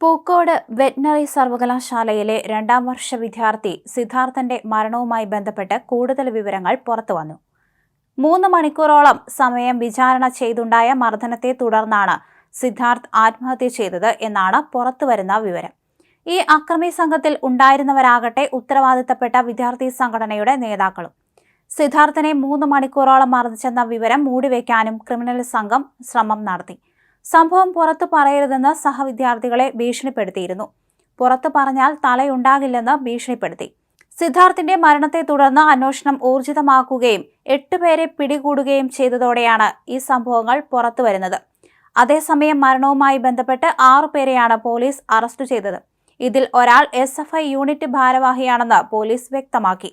Pookode veterinary സർവകലാശാലയിലെ രണ്ടാം വർഷ വിദ്യാർത്ഥി സിദ്ധാർത്ഥന്റെ മരണവുമായി ബന്ധപ്പെട്ട് കൂടുതൽ വിവരങ്ങൾ പുറത്തുവന്നു മൂന്ന് മണിക്കൂറോളം സമയം വിചാരണ ചെയ്തുണ്ടായ മർദ്ദനത്തെ തുടർന്നാണ് സിദ്ധാർത്ഥ് ആത്മഹത്യ ചെയ്തത് എന്നാണ് പുറത്തുവരുന്ന വിവരം. ഈ അക്രമി സംഘത്തിൽ ഉണ്ടായിരുന്നവരാകട്ടെ ഉത്തരവാദിത്തപ്പെട്ട വിദ്യാർത്ഥി സംഘടനയുടെ നേതാക്കളും. സിദ്ധാർത്ഥനെ മൂന്ന് മണിക്കൂറോളം മർദ്ദിച്ചെന്ന വിവരം മൂടിവെക്കാനും ക്രിമിനൽ സംഘം ശ്രമം നടത്തി. സംഭവം പുറത്തു പറയരുതെന്ന് സഹവിദ്യാർത്ഥികളെ ഭീഷണിപ്പെടുത്തിയിരുന്നു. പുറത്തു പറഞ്ഞാൽ തലയുണ്ടാകില്ലെന്ന് ഭീഷണിപ്പെടുത്തി. സിദ്ധാർത്ഥിന്റെ മരണത്തെ തുടർന്ന് അന്വേഷണം ഊർജിതമാക്കുകയും എട്ടുപേരെ പിടികൂടുകയും ചെയ്തതോടെയാണ് ഈ സംഭവങ്ങൾ പുറത്തുവരുന്നത് അതേസമയം മരണവുമായി ബന്ധപ്പെട്ട് ആറുപേരെയാണ് പോലീസ് അറസ്റ്റ് ചെയ്തത്. ഇതിൽ ഒരാൾ എസ് എഫ് ഐ യൂണിറ്റ് ഭാരവാഹിയാണെന്ന് പോലീസ് വ്യക്തമാക്കി.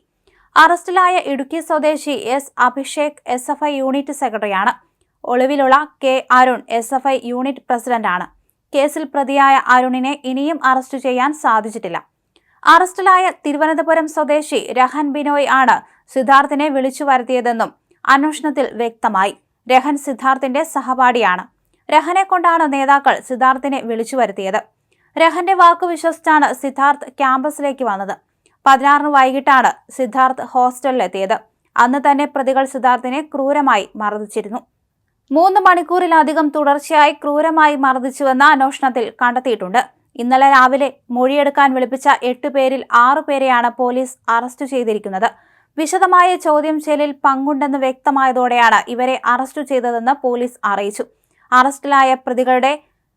അറസ്റ്റിലായ ഇടുക്കി സ്വദേശി S Abhishek S F I unit സെക്രട്ടറിയാണ്. ഒളിവിലുള്ള K Arun S F I unit പ്രസിഡന്റാണ്. കേസിൽ പ്രതിയായ അരുണിനെ ഇനിയും അറസ്റ്റ് ചെയ്യാൻ സാധിച്ചിട്ടില്ല. അറസ്റ്റിലായ തിരുവനന്തപുരം സ്വദേശി രഹൻ ബിനോയ് ആണ് സിദ്ധാർത്ഥിനെ വിളിച്ചു വരുത്തിയതെന്നും അന്വേഷണത്തിൽ വ്യക്തമായി. രഹൻ സിദ്ധാർത്ഥിന്റെ സഹപാഠിയാണ്. രഹനെ കൊണ്ടാണ് നേതാക്കൾ സിദ്ധാർത്ഥിനെ വിളിച്ചു വരുത്തിയത്. രഹന്റെ വാക്ക് വിശ്വസിച്ചാണ് സിദ്ധാർത്ഥ് ക്യാമ്പസിലേക്ക് വന്നത്. പതിനാറിന് വൈകിട്ടാണ് സിദ്ധാർത്ഥ് ഹോസ്റ്റലിലെത്തിയത്. അന്ന് തന്നെ പ്രതികൾ സിദ്ധാർത്ഥിനെ ക്രൂരമായി മർദ്ദിച്ചിരുന്നു. മൂന്ന് മണിക്കൂറിലധികം തുടർച്ചയായി ക്രൂരമായി മർദ്ദിച്ചുവെന്ന അന്വേഷണത്തിൽ കണ്ടെത്തിയിട്ടുണ്ട്. ഇന്നലെ രാവിലെ മൊഴിയെടുക്കാൻ വിളിപ്പിച്ച എട്ട് പേരിൽ ആറു പേരെയാണ് പോലീസ് അറസ്റ്റ് ചെയ്തിരിക്കുന്നത്. വിശദമായ ചോദ്യം ചെയ്യലിൽ പങ്കുണ്ടെന്ന് വ്യക്തമായതോടെയാണ് ഇവരെ അറസ്റ്റ് ചെയ്തതെന്ന് പോലീസ് അറിയിച്ചു. അറസ്റ്റിലായ പ്രതികളുടെ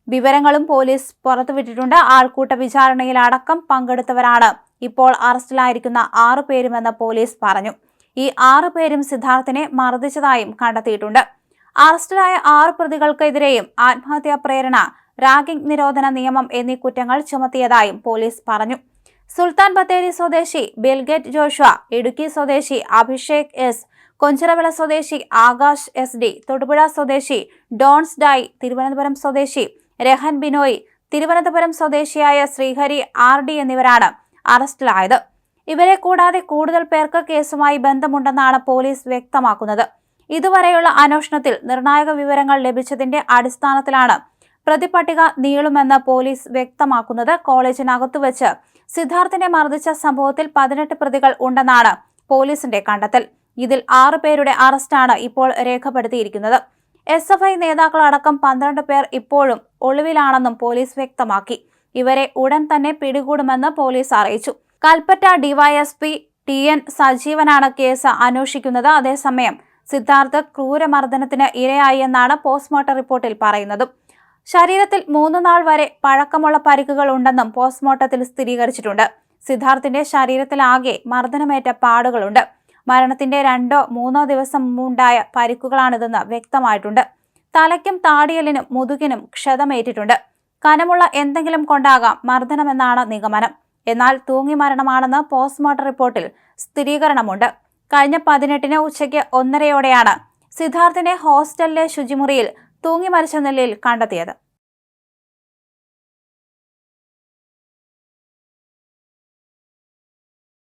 വിവരങ്ങളും പോലീസ് പുറത്തുവിട്ടിട്ടുണ്ട്. ആൾക്കൂട്ട വിചാരണയിൽ അടക്കം പങ്കെടുത്തവരാണ് ഇപ്പോൾ അറസ്റ്റിലായിരിക്കുന്ന ആറു പേരുമെന്ന് പോലീസ് പറഞ്ഞു. ഈ ആറു പേരും സിദ്ധാർത്ഥിനെ മർദ്ദിച്ചതായും കണ്ടെത്തിയിട്ടുണ്ട്. അറസ്റ്റിലായ ആറ് പ്രതികൾക്കെതിരെയും ആത്മഹത്യാ പ്രേരണ റാഗിംഗ് നിരോധന നിയമം എന്നീ കുറ്റങ്ങൾ ചുമത്തിയതായും പോലീസ് പറഞ്ഞു. സുൽത്താൻ ബത്തേരി സ്വദേശി ബിൽഗേറ്റ് ജോഷുവ ഇടുക്കി സ്വദേശി അഭിഷേക് എസ് കൊഞ്ചിറവിള സ്വദേശി ആകാശ് എസ് ഡി തൊടുപുഴ സ്വദേശി ഡോൺസ് ഡായ് തിരുവനന്തപുരം സ്വദേശി രഹൻ ബിനോയ് തിരുവനന്തപുരം സ്വദേശിയായ ശ്രീഹരി ആർ ഡി എന്നിവരാണ് അറസ്റ്റിലായത്. ഇവരെ കൂടാതെ കൂടുതൽ പേർക്ക് കേസുമായി ബന്ധമുണ്ടെന്നാണ് പോലീസ് വ്യക്തമാക്കുന്നത്. ഇതുവരെയുള്ള അന്വേഷണത്തിൽ നിർണായക വിവരങ്ങൾ ലഭിച്ചതിന്റെ അടിസ്ഥാനത്തിലാണ് പ്രതിപട്ടിക നീളുമെന്ന് പോലീസ് വ്യക്തമാക്കുന്നത് കോളേജിനകത്തു വെച്ച്. സിദ്ധാർത്ഥിനെ മർദ്ദിച്ച സംഭവത്തിൽ പതിനെട്ട് പ്രതികൾ ഉണ്ടെന്നാണ് പോലീസിന്റെ കണ്ടെത്തൽ. ഇതിൽ ആറ് പേരുടെ അറസ്റ്റാണ് ഇപ്പോൾ രേഖപ്പെടുത്തിയിരിക്കുന്നത്. എസ് എഫ് ഐ നേതാക്കളടക്കം പന്ത്രണ്ട് പേർ ഇപ്പോഴും ഒളിവിലാണെന്നും പോലീസ് വ്യക്തമാക്കി. ഇവരെ ഉടൻ തന്നെ പിടികൂടുമെന്ന് പോലീസ് അറിയിച്ചു. കൽപ്പറ്റ ഡിവൈഎസ്പി ടി എൻ സജീവനാണ് കേസ് അന്വേഷിക്കുന്നത്. അതേസമയം സിദ്ധാർത്ഥ് ക്രൂരമർദ്ദനത്തിന് ഇരയായി എന്നാണ് പോസ്റ്റ്മോർട്ടം റിപ്പോർട്ടിൽ പറയുന്നത്. ശരീരത്തിൽ മൂന്ന് നാൾ വരെ പഴക്കമുള്ള പരിക്കുകൾ ഉണ്ടെന്നും പോസ്റ്റ്മോർട്ടത്തിൽ സ്ഥിരീകരിച്ചിട്ടുണ്ട്. സിദ്ധാർത്ഥിന്റെ ശരീരത്തിലാകെ മർദ്ദനമേറ്റ പാടുകളുണ്ട്. മരണത്തിന്റെ രണ്ടോ മൂന്നോ ദിവസം മുമ്പുണ്ടായ പരിക്കുകളാണിതെന്ന് വ്യക്തമായിട്ടുണ്ട്. തലയ്ക്കും താടിയലിനും മുതുകിനും ക്ഷതമേറ്റിട്ടുണ്ട്. കനമുള്ള എന്തെങ്കിലും കൊണ്ടാകാം മർദ്ദനമെന്നാണ് നിഗമനം. എന്നാൽ തൂങ്ങി മരണമാണെന്ന് പോസ്റ്റ്മോർട്ടം റിപ്പോർട്ടിൽ സ്ഥിരീകരണമുണ്ട്. കഴിഞ്ഞ പതിനെട്ടിന് ഉച്ചയ്ക്ക് ഒന്നരയോടെയാണ് സിദ്ധാർത്ഥിനെ ഹോസ്റ്റലിലെ ശുചിമുറിയിൽ തൂങ്ങി മരിച്ച നിലയിൽ കണ്ടെത്തിയത്.